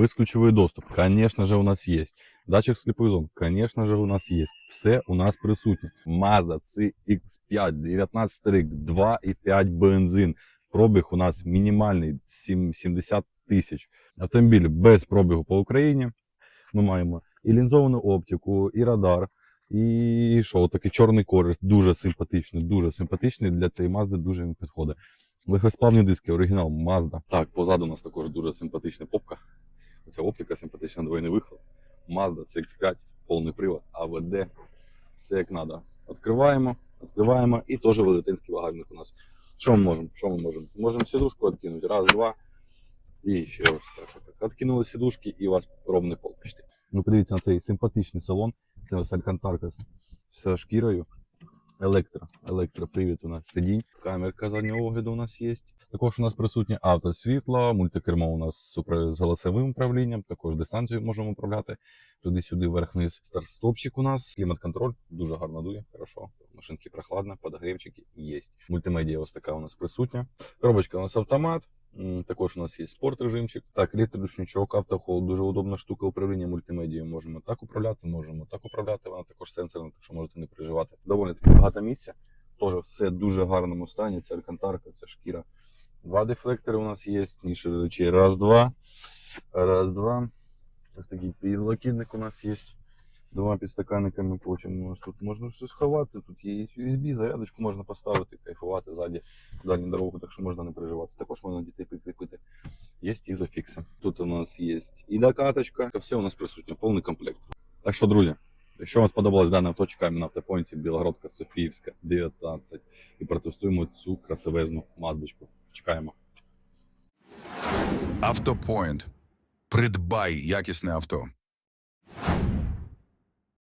Безключовий доступ, звісно же, у нас є. Датчик сліпих зон, звісно же, у нас є. Все у нас присутнє. Mazda CX5, 19 рік, 2,5 бензин. Пробіг у нас мінімальний 70 тисяч. Автомобіль без пробігу по Україні. Ми маємо і лінзовану оптику, і радар, і що, такий чорний корис, дуже симпатичний, дуже симпатичний. Для цієї Mazda дуже він підходить. Легкосплавні диски, оригінал Mazda. Так, позаду у нас також дуже симпатична попка. Оця оптика симпатична, двойний вихлоп. Mazda CX5, повний привод, АВД, все як треба. Відкриваємо, відкриваємо і теж велетенський багажник у нас. Що ми можемо? Що ми можемо? Можемо сідушку відкинути. Раз, два. І ще ось так. так. Откинули сідушки і у вас ровний пол пішли. Ну, подивіться на цей симпатичний салон. Це ось алькантарка з шкірою. Електро, електропривід у нас сидінь. Камерка заднього огляду у нас є. Також у нас присутнє автосвітло, мультикермо у нас з голосовим управлінням, також дистанцію можемо управляти туди-сюди, вверх-вниз. Старт-стопчик у нас, клімат-контроль, дуже гарно дує, хорошо. Машинки прохладно, подогрівчики є. Мультимедіа ось така у нас присутня. Коробочка у нас автомат. Також у нас є спорт режимчик. Так, електроручничок, автохол, дуже удобна штука управління мультимедією. Можемо так управляти, можемо так управляти. Вона також сенсорна, так що можете не переживати. Доволі таки багато місця. Теж все в дуже гарному стані. Це алькантарка, це шкіра. Два дефлектори у нас є, ніше речей. Раз, два. Раз, два. Ось такий підлокітник у нас є. Двома підстаканниками потім. У нас тут можна все сховати. Тут є USB, зарядочку можна поставити, кайфувати ззаді в дорогу, так що можна не переживати. Також можна дітей прикріпити. Є ізофікси. Тут у нас є і докаточка. Все у нас присутнє, повний комплект. Так що, друзі, якщо вам сподобалась дана авто, чекаємо на автопоінті Білогородка Софіївська, 19 і протестуємо цю красивезну маздочку. Чекаємо. Автопоінт. Придбай якісне авто.